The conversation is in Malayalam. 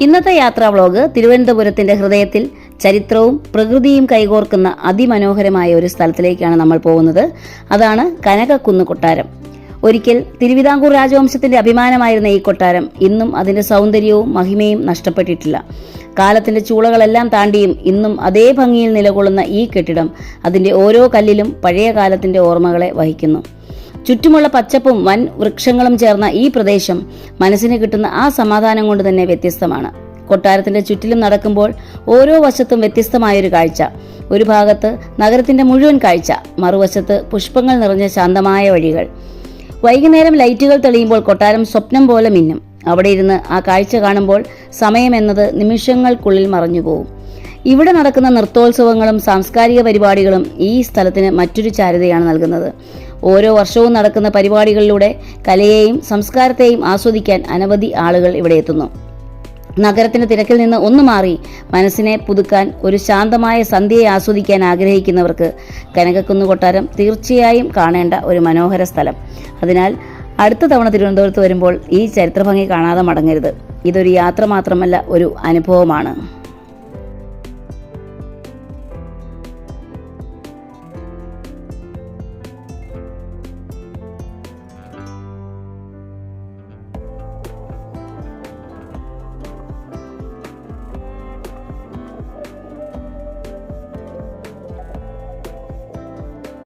ഇന്നത്തെ യാത്രാ വ്ലോഗ് തിരുവനന്തപുരത്തിന്റെ ഹൃദയത്തിൽ ചരിത്രവും പ്രകൃതിയും കൈകോർക്കുന്ന അതിമനോഹരമായ ഒരു സ്ഥലത്തിലേക്കാണ് നമ്മൾ പോകുന്നത്. അതാണ് കനകക്കുന്ന് കൊട്ടാരം. ഒരിക്കൽ തിരുവിതാംകൂർ രാജവംശത്തിന്റെ അഭിമാനമായിരുന്ന ഈ കൊട്ടാരം ഇന്നും അതിന്റെ സൗന്ദര്യവും മഹിമയും നഷ്ടപ്പെട്ടിട്ടില്ല. കാലത്തിന്റെ ചൂളകളെല്ലാം താണ്ടിയും ഇന്നും അതേ ഭംഗിയിൽ നിലകൊള്ളുന്ന ഈ കെട്ടിടം അതിന്റെ ഓരോ കല്ലിലും പഴയ കാലത്തിന്റെ ഓർമ്മകളെ വഹിക്കുന്നു. ചുറ്റുമുള്ള പച്ചപ്പും വൻ വൃക്ഷങ്ങളും ചേർന്ന ഈ പ്രദേശം മനസ്സിന് കിട്ടുന്ന ആ സമാധാനം കൊണ്ട് തന്നെ വ്യത്യസ്തമാണ്. കൊട്ടാരത്തിന്റെ ചുറ്റിലും നടക്കുമ്പോൾ ഓരോ വശത്തും വ്യത്യസ്തമായൊരു കാഴ്ച. ഒരു ഭാഗത്ത് നഗരത്തിന്റെ മുഴുവൻ കാഴ്ച മറുവശത്ത് പുഷ്പങ്ങൾ നിറഞ്ഞ ശാന്തമായ വഴികൾ. വൈകുന്നേരം ലൈറ്റുകൾ തെളിയുമ്പോൾ കൊട്ടാരം സ്വപ്നം പോലെ മിന്നും. അവിടെ ഇരുന്ന് ആ കാഴ്ച കാണുമ്പോൾ സമയം എന്നത് നിമിഷങ്ങൾക്കുള്ളിൽ മറഞ്ഞുപോകും ഇവിടെ നടക്കുന്ന നൃത്തോത്സവങ്ങളും സാംസ്കാരിക പരിപാടികളും ഈ സ്ഥലത്തിന് മറ്റൊരു ചാരുതയാണ് നൽകുന്നത്. ഓരോ വർഷവും നടക്കുന്ന പരിപാടികളിലൂടെ കലയെയും സംസ്കാരത്തെയും ആസ്വദിക്കാൻ അനവധി ആളുകൾ ഇവിടെ എത്തുന്നു. നഗരത്തിന് തിരക്കിൽ നിന്ന് ഒന്നു മാറി മനസ്സിനെ പുതുക്കാൻ ഒരു ശാന്തമായ സന്ധ്യയെ ആസ്വദിക്കാൻ ആഗ്രഹിക്കുന്നവർക്ക് കനകക്കുന്ന് കൊട്ടാരം തീർച്ചയായും കാണേണ്ട ഒരു മനോഹര സ്ഥലം. അതിനാൽ അടുത്ത തവണ തിരുവനന്തപുരത്ത് വരുമ്പോൾ ഈ ചരിത്രഭംഗി കാണാതെ മടങ്ങരുത്. ഇതൊരു യാത്ര മാത്രമല്ല ഒരു അനുഭവമാണ്.